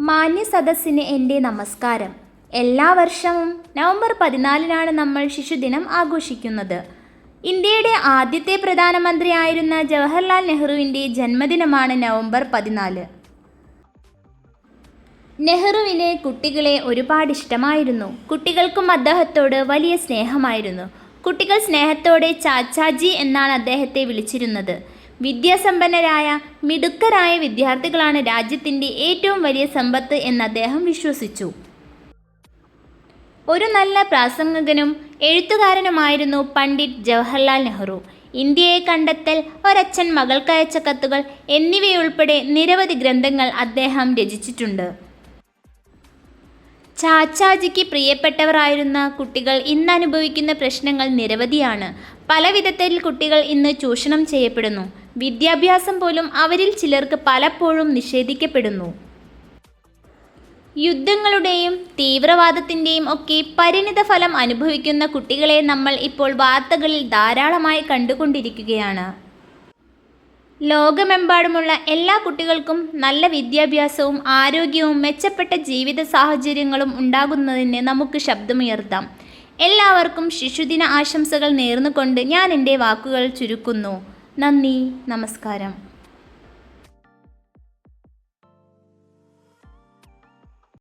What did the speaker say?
മാന്യ സദസ്സിന് എന്റെ നമസ്കാരം. എല്ലാ വർഷവും നവംബർ പതിനാലിനാണ് നമ്മൾ ശിശുദിനം ആഘോഷിക്കുന്നത്. ഇന്ത്യയുടെ ആദ്യത്തെ പ്രധാനമന്ത്രിയായിരുന്ന ജവഹർലാൽ നെഹ്റുവിന്റെ ജന്മദിനമാണ് നവംബർ പതിനാല്. നെഹ്റുവിന് കുട്ടികളെ ഒരുപാട് ഇഷ്ടമായിരുന്നു. കുട്ടികൾക്കും അദ്ദേഹത്തോട് വലിയ സ്നേഹമായിരുന്നു. കുട്ടികൾ സ്നേഹത്തോടെ ചാച്ചാജി എന്നാണ് അദ്ദേഹത്തെ വിളിച്ചിരുന്നത്. വിദ്യാസമ്പന്നരായ മിടുക്കരായ വിദ്യാർത്ഥികളാണ് രാജ്യത്തിന്റെ ഏറ്റവും വലിയ സമ്പത്ത് എന്ന് അദ്ദേഹം വിശ്വസിച്ചു. ഒരു നല്ല പ്രാസംഗകനും എഴുത്തുകാരനുമായിരുന്നു പണ്ഡിറ്റ് ജവഹർലാൽ നെഹ്റു. ഇന്ത്യയെ കണ്ടെത്തൽ ഒരച്ഛൻ മകൾക്കയച്ച കത്തുകൾ എന്നിവയുൾപ്പെടെ നിരവധി ഗ്രന്ഥങ്ങൾ അദ്ദേഹം രചിച്ചിട്ടുണ്ട്. ചാച്ചാജിക്ക് പ്രിയപ്പെട്ടവരായിരുന്ന കുട്ടികൾ ഇന്ന് അനുഭവിക്കുന്ന പ്രശ്നങ്ങൾ നിരവധിയാണ്. പല വിധത്തിൽ കുട്ടികൾ ഇന്ന് ചൂഷണം ചെയ്യപ്പെടുന്നു. വിദ്യാഭ്യാസം പോലും അവരിൽ ചിലർക്ക് പലപ്പോഴും നിഷേധിക്കപ്പെടുന്നു. യുദ്ധങ്ങളുടെയും തീവ്രവാദത്തിന്റെയും ഒക്കെ പരിണിത ഫലം അനുഭവിക്കുന്ന കുട്ടികളെ നമ്മൾ ഇപ്പോൾ വാർത്തകളിൽ ധാരാളമായി കണ്ടുകൊണ്ടിരിക്കുകയാണ്. ലോകമെമ്പാടുമുള്ള എല്ലാ കുട്ടികൾക്കും നല്ല വിദ്യാഭ്യാസവും ആരോഗ്യവും മെച്ചപ്പെട്ട ജീവിത സാഹചര്യങ്ങളും ഉണ്ടാകുന്നതിന് നമുക്ക് ശബ്ദമുയർത്താം. എല്ലാവർക്കും ശിശുദിന ആശംസകൾ നേർന്നുകൊണ്ട് ഞാൻ എന്റെ വാക്കുകൾ ചുരുക്കുന്നു. നന്ദി നമസ്കാരം.